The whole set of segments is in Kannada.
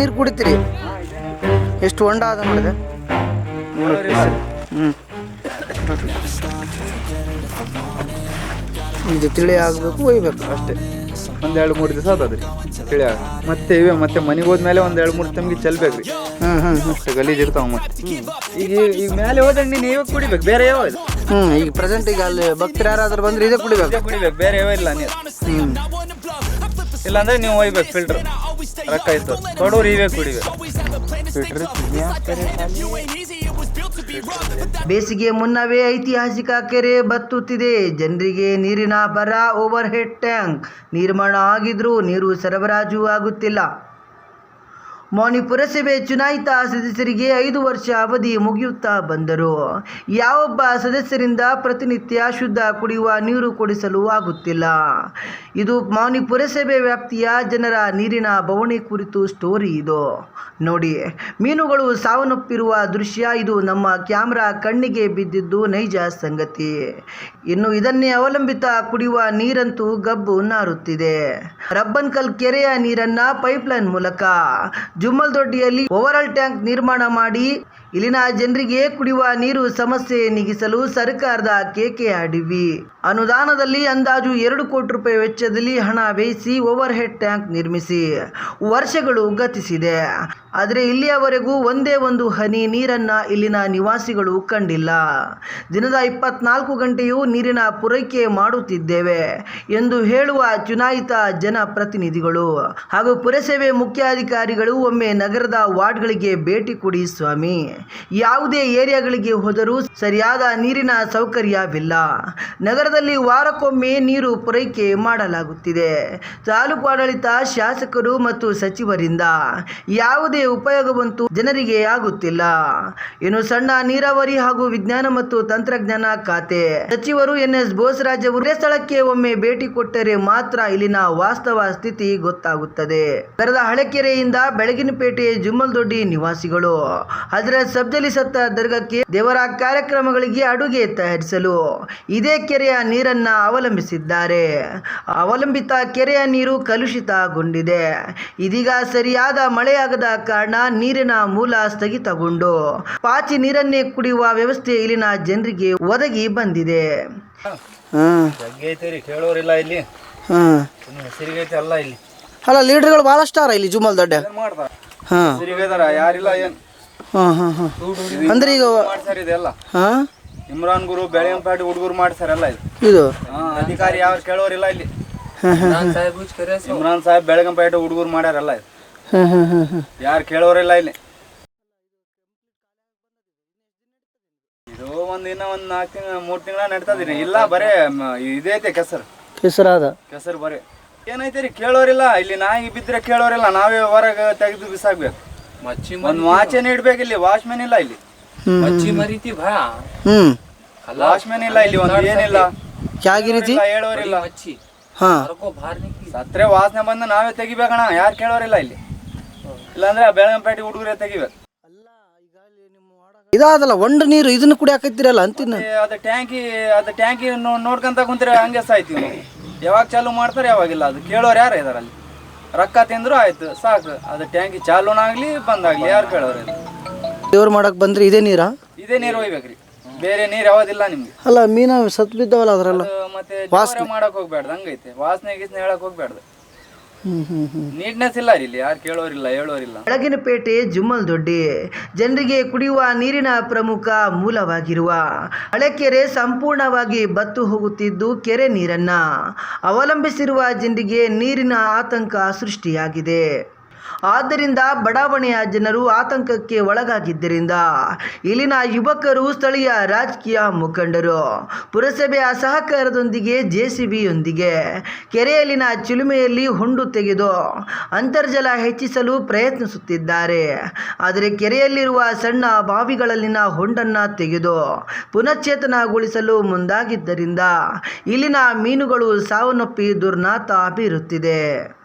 ನೀರು ಕುಡಿತೀರಿ? ಎಷ್ಟು ಹೊಂಡ ಅದ ನೋಡಿದೆ? ಹ್ಞೂ ಇದು ತಿಳಿ ಆಗಬೇಕು ಒಯ್ಬೇಕು ಅಷ್ಟೇ. ಒಂದ್ ಎರಡು ಮೂರು ದಿವಸ ಆತದ್ರಿ ತಿಳಿ ಆಗ. ಮತ್ತೆ ಇವೆ ಮತ್ತೆ ಮನೆಗೆ ಹೋದ್ಮೇಲೆ ಒಂದ್ ಎರಡು ಮೂರು ತಮ್ಗೆ ಚೆಲ್ಬೇಕ್ರಿ. ಹ್ಞೂ ಹ್ಞೂ ಹ್ಞೂ ಗಲೀಜ್ ಇರ್ತಾವ ಮತ್ತೆ. ಈಗ ಈಗ ಮೇಲೆ ಹೋದ್ರೆ ನೀನು ಇವಾಗ ಕುಡಿಬೇಕು ಬೇರೆ ಯಾವ ಇಲ್ಲ. ಹ್ಞೂ ಈಗ ಪ್ರೆಸೆಂಟ್ ಈಗ ಅಲ್ಲಿ ಭಕ್ತರು ಯಾರಾದ್ರೂ ಬಂದ್ರೆ ಇದೇ ಕುಡಿಬೇಕು. ಕುಡಿಬೇಕು ಬೇರೆ ಯಾವ ಇಲ್ಲ ನೀರು ಹ್ಞೂ ಇಲ್ಲಾಂದ್ರೆ ನೀವು ಒಯ್ಬೇಕು ಫಿಲ್ಟರ್ ರೊಕ್ಕ ಇತ್ತು ಕೊಡೋರು ಇವೇ ಕುಡಿವೆ. ಬೇಸಿಗೆ ಮುನ್ನವೇ ಐತಿಹಾಸಿಕ ಕೆರೆ ಬತ್ತುತ್ತಿದೆ. ಜನರಿಗೆ ನೀರಿನ ಬರ ಓವರ್ ಹೆಡ್ ಟ್ಯಾಂಕ್. ನಿರ್ಮಾಣ ಆಗಿದ್ರೂ ನೀರು ಸರಬರಾಜು ಆಗುತ್ತಿಲ್ಲ. ಮೌನಿ ಪುರಸಭೆ ಚುನಾಯಿತ ಸದಸ್ಯರಿಗೆ ಐದು ವರ್ಷ ಅವಧಿ ಮುಗಿಯುತ್ತಾ ಬಂದರು. ಯಾವೊಬ್ಬ ಸದಸ್ಯರಿಂದ ಪ್ರತಿನಿತ್ಯ ಶುದ್ಧ ಕುಡಿಯುವ ನೀರು ಕೊಡಿಸಲು ಆಗುತ್ತಿಲ್ಲ. ಇದು ಮೌನಿ ಪುರಸಭೆ ವ್ಯಾಪ್ತಿಯ ಜನರ ನೀರಿನ ಬವಣೆ ಕುರಿತು ಸ್ಟೋರಿ ಇದು. ನೋಡಿ, ಮೀನುಗಳು ಸಾವನ್ನಪ್ಪಿರುವ ದೃಶ್ಯ ಇದು. ನಮ್ಮ ಕ್ಯಾಮ್ರಾ ಕಣ್ಣಿಗೆ ಬಿದ್ದಿದ್ದು ನೈಜ ಸಂಗತಿ. ಇನ್ನು ಇದನ್ನೇ ಅವಲಂಬಿತ ಕುಡಿಯುವ ನೀರಂತೂ ಗಬ್ಬು ನಾರುತ್ತಿದೆ. ರಬ್ಬನ್ಕಲ್ ಕೆರೆಯ ನೀರನ್ನ ಪೈಪ್ಲೈನ್ ಮೂಲಕ ಜುಮ್ಮಲ್ದೊಡ್ಡಿಯಲ್ಲಿ ಆಲ್ ಟ್ಯಾಂಕ್ ನಿರ್ಮಾಣ ಮಾಡಿ ಇಲ್ಲಿನ ಜನರಿಗೆ ಕುಡಿಯುವ ನೀರು ಸಮಸ್ಯೆ ನೀಗಿಸಲು ಸರ್ಕಾರದ ಕೇಕೆ ಅಡಿವಿ. ಅನುದಾನದಲ್ಲಿ ಅಂದಾಜು ಎರಡು ಕೋಟಿ ರೂಪಾಯಿ ವೆಚ್ಚದಲ್ಲಿ ಹಣ ವ್ಯಯಿಸಿ ಓವರ್ ಹೆಡ್ ಟ್ಯಾಂಕ್ ನಿರ್ಮಿಸಿ ವರ್ಷಗಳು ಗತಿಸಿದೆ. ಆದರೆ ಇಲ್ಲಿಯವರೆಗೂ ಒಂದೇ ಒಂದು ಹನಿ ನೀರನ್ನ ಇಲ್ಲಿನ ನಿವಾಸಿಗಳು ಕಂಡಿಲ್ಲ. ದಿನದ ಇಪ್ಪತ್ನಾಲ್ಕು ಗಂಟೆಯೂ ನೀರಿನ ಪೂರೈಕೆ ಮಾಡುತ್ತಿದ್ದೇವೆ ಎಂದು ಹೇಳುವ ಚುನಾಯಿತ ಜನಪ್ರತಿನಿಧಿಗಳು. ಹಾಗೂ ಪುರಸಭೆ ಮುಖ್ಯಾಧಿಕಾರಿಗಳು ಒಮ್ಮೆ ನಗರದ ವಾರ್ಡ್ಗಳಿಗೆ ಭೇಟಿ ಕೊಡಿ ಸ್ವಾಮಿ. ಯಾವುದೇ ಏರಿಯಾಗಳಿಗೆ ಹೋದರೂ ಸರಿಯಾದ ನೀರಿನ ಸೌಕರ್ಯವಿಲ್ಲ. ನಗರದಲ್ಲಿ ವಾರಕ್ಕೊಮ್ಮೆ ನೀರು ಪೂರೈಕೆ ಮಾಡಲಾಗುತ್ತಿದೆ. ತಾಲೂಕು ಆಡಳಿತ, ಶಾಸಕರು ಮತ್ತು ಸಚಿವರಿಂದ ಯಾವುದೇ ಉಪಯೋಗವಂತೂ ಜನರಿಗೆ ಆಗುತ್ತಿಲ್ಲ. ಇನ್ನು ಸಣ್ಣ ನೀರಾವರಿ ಹಾಗೂ ವಿಜ್ಞಾನ ಮತ್ತು ತಂತ್ರಜ್ಞಾನ ಖಾತೆ. ಸಚಿವರು ಎನ್ ಎಸ್ ಬೋಸರಾಜ್ ಅವರು ಸ್ಥಳಕ್ಕೆ ಒಮ್ಮೆ ಭೇಟಿ ಕೊಟ್ಟರೆ ಮಾತ್ರ ಇಲ್ಲಿನ ವಾಸ್ತವ ಸ್ಥಿತಿ ಗೊತ್ತಾಗುತ್ತದೆ. ನಗರದ ಹಳೆಕೆರೆಯಿಂದ ಬೆಳಗಿನಪೇಟೆ ಜುಮ್ಮಲ್ದೊಡ್ಡಿ ನಿವಾಸಿಗಳು. ಹಜರತ್ ಸತ್ತ ದರ್ಗಕ್ಕೆ ದೇವರ ಕಾರ್ಯಕ್ರಮಗಳಿಗೆ ಅಡುಗೆ ತಯಾರಿಸಲು. ಇದೇ ಕೆರೆಯ ನೀರನ್ನ ಅವಲಂಬಿಸಿದ್ದಾರೆ. ಅವಲಂಬಿತ ಕೆರೆಯ ನೀರು ಕಲುಷಿತಗೊಂಡಿದೆ. ಇದೀಗ ಸರಿಯಾದ ಮಳೆಯಾಗದ ಕಾರಣ ನೀರಿನ ಮೂಲ ಸ್ಥಗಿತಗೊಂಡು ಪಾಚಿ ನೀರನ್ನೇ ಕುಡಿಯುವ ವ್ಯವಸ್ಥೆ ಇಲ್ಲಿನ ಜನರಿಗೆ ಒದಗಿ ಬಂದಿದೆ. ಅಲ್ಲ ಇಲ್ಲಿ. ಅಲ್ಲ ಲೀಡರ್ಗಳು ಭಾಳಷ್ಟು ಅರ ಇಲ್ಲಿ ಜುಮ್ಮಲ್ ದೊಡ್ಡ? ಹಾಂ. ಯಾರಿಲ್ಲ ಏನ್? ಹಾಂ ಹಾಂ ಹಾಂ. ಅಂದ್ರೆ ಈಗ ಮಾಡ್ಸಾರ ಇದೆಲ್ಲ ಹಾಂ? ಇಮ್ರಾನ್ ಗುರು ಬೆಳಗಂಪೇಟೆ ಹುಡುಗರು ಮಾಡ್ತಾರಲ್ಲ ಇದು. ಇದು? ಹಾ, ಅಧಿಕಾರಿ ಯಾರು ಕೇಳೋರಿಲ್ಲ ಇಲ್ಲಿ. ಇಮ್ರಾನ್ ಸಾಹೇಬ್ ಬೆಳಗಂಪೇಟೆ ಹುಡುಗರು ಮಾಡ್ಯಾರಲ್ಲ ಇದು. ಹಾಂ ಹಾಂ ಹಾಂ ಹಾಂ. ಯಾರು ಕೇಳೋರಿಲ್ಲ ಇಲ್ಲಿ. ಇದು ಒಂದ್ ಇನ್ನ ಒಂದ್ ನಾಲ್ಕು ತಿಂಗಳ ಮೂರ್ ತಿಂಗಳ ನಡ್ತದಿರಿ ಇಲ್ಲ ಬರೇ ಇದೈತೆ ಕೆಸರು. ಕೆಸರಾದ? ಕೆಸರು ಬರೇ. ಏನೈತೆ ರೀ ಕೇಳೋರಿಲ್ಲ. ಇಲ್ಲಿ ನಾಯಿ ಬಿದ್ರೆ ಕೇಳೋರಿಲ್ಲ. ನಾವೇ ಹೊರಗೆ ತೆಗೆದು ಬಿಸಾಕ್ಬೇಕು. ಮಚ್ಚಿ ಒಂದ್ ವಾಚೇನ ಇಡ್ಬೇಕಿಲ್ಲಿ ವಾಚ್ಮ್ಯಾನ್ ಇಲ್ಲ ಇಲ್ಲಿ. ಮಚ್ಚಿ ಮರಿತಿ ಬಾ ಹ್ಮ್. ವಾಚ್ಮ್ಯಾನ್ ಇಲ್ಲ ಇಲ್ಲಿ ಒಂದ್ ಏನಿಲ್ಲ. ಕ್ಯಾಗಿರಿತಿ ಹೇಳೋರಿಲ್ಲ. ಮಚ್ಚಿ. ಹಾ. ಸತ್ರೆ ವಾಸನೆ ಬಂದ ನಾವೇ ತೆಗಿಬೇಕಣ್ಣ ಯಾರು ಕೇಳೋರಿಲ್ಲ ಇಲ್ಲಿ. ಇಲ್ಲಾಂದ್ರೆ ಆ ಬೆಳಗಂಪೇಟೆ ಹುಡುಗರೇ ತೆಗಿಬೇಕು. ಇದಾದಲ್ಲ ಒಂಡ ನೀರು ಇದನ್ನ ಕುಡಿಯಾಕತ್ತೀರಲ್ಲ ಅಂತಿನ. ಅದ ಟ್ಯಾಂಕಿ ಅದ ಟ್ಯಾಂಕಿ ನೋಡ್ಕೊಂತ ಕುಂತೀರ ಹಂಗೆ ಸಾಯ್ತೀವಿ ಯಾವಾಗ ಚಾಲು ಮಾಡ್ತಾರೆ ಯಾವಾಗಿಲ್ಲ. ಅದು ಕೇಳೋರು ಯಾರು ಇದಾರಲ್ಲಿ ರೊಕ್ಕ ತಿಂದ್ರು ಆಯ್ತು ಸಾಕು. ಅದು ಟ್ಯಾಂಕಿ ಚಾಲೂನಾಗ್ಲಿ ಬಂದಾಗ್ಲಿ ಯಾರು ಕೇಳೋರು ದೇವ್ರು ಮಾಡಕ್ ಬಂದ್ರೆ ಇದೇ ನೀರಾ? ಇದೇ ನೀರು ಒಯ್ಬೇಕ್ರಿ. ಬೇರೆ ನೀರು ಯಾವ್ದಿಲ್ಲ ನಿಮ್ಗೆ. ಅಲ್ಲ ಮೀನ ಸತ್ ಬಿದ್ದವಲ್ಲ ಅದ್ರಲ್ಲ. ಅದು ಮತ್ತೆ ವಾಸನೆ ಮಾಡಕ್ ಹೋಗ್ಬೇಡ್ದು ಹಂಗೈತೆ. ವಾಸನೆ ಗೀಸನೆ ಹೇಳಕ್ ಹೋಗ್ಬೇಡ್ದು. ನೀಟ್ನೆಸ್ ಇಲ್ಲ ಇಲ್ಲಿ, ಯಾರು ಕೇಳೋರಿಲ್ಲ, ಹೇಳೋರಿಲ್ಲ. ಬೆಳಗಿನಪೇಟೆ ಜುಮ್ಮಲ್ ದೊಡ್ಡಿ. ಜನರಿಗೆ ಕುಡಿಯುವ ನೀರಿನ ಪ್ರಮುಖ ಮೂಲವಾಗಿರುವ ಹಳೆಕೆರೆ ಸಂಪೂರ್ಣವಾಗಿ ಬತ್ತು ಹೋಗುತ್ತಿದ್ದು ಕೆರೆ ನೀರನ್ನ ಅವಲಂಬಿಸಿರುವ ಜನರಿಗೆ ನೀರಿನ ಆತಂಕ ಸೃಷ್ಟಿಯಾಗಿದೆ. ಆದ್ದರಿಂದ ಬಡಾವಣೆಯ ಜನರು ಆತಂಕಕ್ಕೆ ಒಳಗಾಗಿದ್ದರಿಂದ ಇಲ್ಲಿನ ಯುವಕರು ಸ್ಥಳೀಯ ರಾಜಕೀಯ ಮುಖಂಡರು. ಪುರಸಭೆಯ ಸಹಕಾರದೊಂದಿಗೆ ಜೆಸಿಬಿಯೊಂದಿಗೆ ಕೆರೆಯಲ್ಲಿನ ಚಿಲುಮೆಯಲ್ಲಿ ಹೊಂಡು ತೆಗೆದು ಅಂತರ್ಜಲ ಹೆಚ್ಚಿಸಲು ಪ್ರಯತ್ನಿಸುತ್ತಿದ್ದಾರೆ. ಆದರೆ ಕೆರೆಯಲ್ಲಿರುವ ಸಣ್ಣ ಬಾವಿಗಳಲ್ಲಿನ ಹೊಂಡನ್ನು ತೆಗೆದು ಪುನಶ್ಚೇತನಗೊಳಿಸಲು ಮುಂದಾಗಿದ್ದರಿಂದ ಇಲ್ಲಿನ ಮೀನುಗಳು ಸಾವನ್ನಪ್ಪಿ ದುರ್ನಾತ ಬೀರುತ್ತಿದೆ.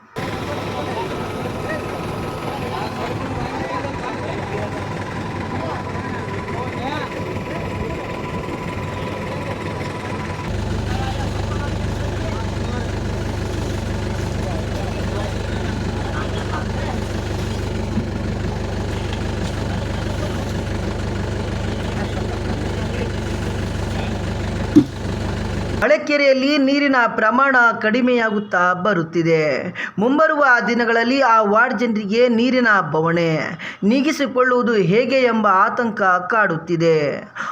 ಕೆರೆಯಲ್ಲಿ ನೀರಿನ ಪ್ರಮಾಣ ಕಡಿಮೆಯಾಗುತ್ತಾ ಬರುತ್ತಿದೆ. ಮುಂಬರುವ ದಿನಗಳಲ್ಲಿ ಆ ವಾರ್ಡ್ ಜನರಿಗೆ ನೀರಿನ ಬವಣೆ ನೀಗಿಸಿಕೊಳ್ಳುವುದು ಹೇಗೆ ಎಂಬ ಆತಂಕ ಕಾಡುತ್ತಿದೆ.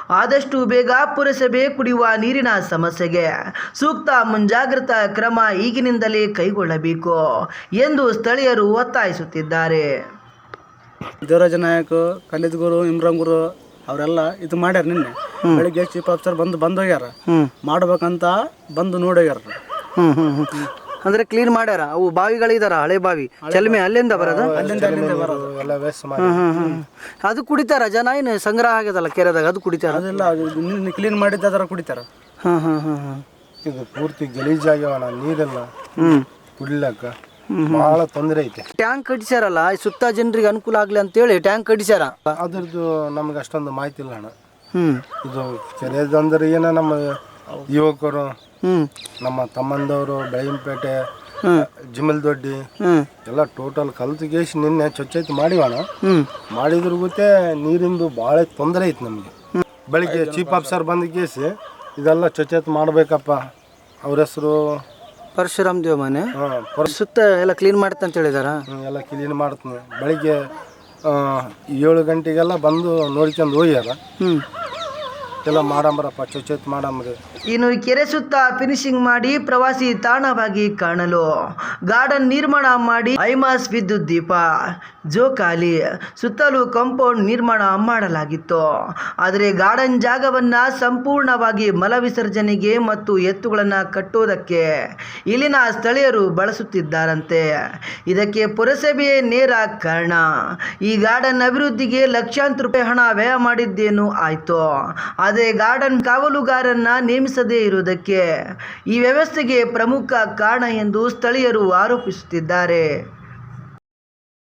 ಆದಷ್ಟು ಬೇಗ ಪುರಸಭೆ ಕುಡಿಯುವ ನೀರಿನ ಸಮಸ್ಯೆಗೆ ಸೂಕ್ತ ಮುಂಜಾಗ್ರತಾ ಕ್ರಮ ಈಗಿನಿಂದಲೇ ಕೈಗೊಳ್ಳಬೇಕು ಎಂದು ಸ್ಥಳೀಯರು ಒತ್ತಾಯಿಸುತ್ತಿದ್ದಾರೆ. ದೇವರಾಜ ನಾಯಕ್ ಖಲೀದ್ ಗುರು, ಇಮ್ರಾನ್ ಗುರು ಅವರೆಲ್ಲ ಇದು ಮಾಡ್ಯಾರ ನಿನ್ನೆ. ಬೆಳಿಗ್ಗೆ ಚೀಫ್ ಆಫೀಸರ್ ಬಂದು ಬಂದು ಹೋಗ್ಯಾರ. ಮಾಡ್ಬೇಕಂತ ಬಂದು ನೋಡೋಗ್ಯಾರ ಹ್ಮ್ ಹ್ಮ್ ಹ್ಮ್. ಅಂದ್ರೆ ಕ್ಲೀನ್ ಮಾಡ್ಯಾರ? ಅವು ಬಾವಿಗಳಿದಾರ ಹಳೆ ಬಾವಿ. ಚಲ್ಮೆ ಅಲ್ಲಿಂದ ಬರೋದ? ಅಲ್ಲಿಂದ ಅಲ್ಲಿಂದ ಬರೋದು ಎಲ್ಲ ವೇಸ್ಟ್ ಮಾಡಿ ಹ್ಮ್ ಹ್ಮ್ ಹ್ಮ್. ಅದು ಕುಡಿತಾರ? ಜನ ಏನು ಸಂಗ್ರಹ ಆಗ್ಯದಲ್ಲ ಕೆರೆದಾಗ ಅದು ಕುಡಿತಾರ? ಅದೆಲ್ಲ ನಿನ್ನೆ ಕ್ಲೀನ್ ಮಾಡಿದ್ದ ಅದರ ಕುಡಿತಾರ. ಹ್ಮ್ ಹ್ಮ್ ಹ್ಮ್ ಹ್ಮ್. ಇದು ಪೂರ್ತಿ ಗಲೀಜಾಗ್ಯವಣ ನೀರೆಲ್ಲ. ಹ್ಮ್. ಕುಡಿಲಕ್ಕ. ಬಹಳ ತೊಂದರೆ ಐತೆ. ಟ್ಯಾಂಕ್ ಕಟ್ಟಿಸ್ಯಾರಲ್ಲ ಸುತ್ತ ಜನರಿಗೆ ಅನುಕೂಲ ಆಗ್ಲಿ ಅಂತೇಳಿ ಟ್ಯಾಂಕ್ ಕಟ್ಟಿಸ್ಯಾರ. ಅದ್ರದ್ದು ನಮ್ಗೆ ಅಷ್ಟೊಂದು ಮಾಹಿತಿ ಇಲ್ಲ ಅಣ್ಣ. ಹ್ಮ್. ಇದು ಕೆರೆದಂದ್ರೆ ಏನ ನಮ್ಮ ಯುವಕರು ಹ್ಮ್. ನಮ್ಮ ತಮ್ಮಂದವರು ಬೆಳಗಿನಪೇಟೆ ಜಿಮಲ್ ದೊಡ್ಡಿ ಎಲ್ಲ ಟೋಟಲ್ ಕಲ್ತಿಗೇಸಿ ನಿನ್ನೆ ಚೊಚ್ಚೈತಿ ಮಾಡಿವಣ ಮಾಡಿದ್ರ ಗೊತ್ತೇ ನೀರಿಂದು ಭಾಳ ತೊಂದರೆ ಐತೆ ನಮಗೆ. ಬೆಳಿಗ್ಗೆ ಚೀಫ್ ಆಫೀಸರ್ ಬಂದ ಕೇಸಿ ಇದೆಲ್ಲ ಚೊಚ್ಚೈತಿ ಮಾಡ್ಬೇಕಪ್ಪ. ಅವ್ರ ಹೆಸರು ಪರಶುರಾಮ್ ದೇವ ಮನೆ ಹಾಂ ಸುತ್ತ ಎಲ್ಲ ಕ್ಲೀನ್ ಮಾಡುತ್ತೆ ಅಂತ ಹೇಳಿದಾರ? ಎಲ್ಲ ಕ್ಲೀನ್ ಮಾಡ್ತೀನಿ. ಬೆಳಿಗ್ಗೆ ಆ, ಏಳು ಗಂಟೆಗೆಲ್ಲ ಬಂದು ನೋಡ್ಕೊಂಡು ಹೋಗ್ಯಾರ. ಹ್ಮ್. ಎಲ್ಲ ಮಾಡಂಬರಪ್ಪ ಚೊಚ್ಚೊತ್ತು ಮಾಡಂಬ್ರಿ. ಇನ್ನು ಕೆರೆ ಸುತ್ತ ಫಿನಿಶಿಂಗ್ ಮಾಡಿ ಪ್ರವಾಸಿ ತಾಣವಾಗಿ ಕಾಣಲು. ಗಾರ್ಡನ್ ನಿರ್ಮಾಣ ಮಾಡಿ ಐಮಾಸ್ ವಿದ್ಯುತ್ ದೀಪ. ಜೋಕಾಲಿ. ಸುತ್ತಲೂ ಕಾಂಪೌಂಡ್ ನಿರ್ಮಾಣ ಮಾಡಲಾಗಿತ್ತು. ಆದರೆ ಗಾರ್ಡನ್ ಜಾಗವನ್ನು ಸಂಪೂರ್ಣವಾಗಿ ಮಲ ವಿಸರ್ಜನೆಗೆ ಮತ್ತು ಎತ್ತುಗಳನ್ನು ಕಟ್ಟುವುದಕ್ಕೆ ಇಲ್ಲಿನ ಸ್ಥಳೀಯರು ಬಳಸುತ್ತಿದ್ದಾರಂತೆ. ಇದಕ್ಕೆ ಪುರಸಭೆಯೇ ನೇರ ಕಾರಣ. ಈ ಗಾರ್ಡನ್ ಅಭಿವೃದ್ಧಿಗೆ ಲಕ್ಷಾಂತರ ರೂಪಾಯಿ ಹಣ ವ್ಯಯ ಮಾಡಿದ್ದೇನು ಆಯಿತು. ಆದರೆ ಗಾರ್ಡನ್ ಕಾವಲುಗಾರನ್ನ ನೇಮಿಸದೇ ಇರುವುದಕ್ಕೆ ಈ ವ್ಯವಸ್ಥೆಗೆ ಪ್ರಮುಖ ಕಾರಣ ಎಂದು ಸ್ಥಳೀಯರು ಆರೋಪಿಸುತ್ತಿದ್ದಾರೆ.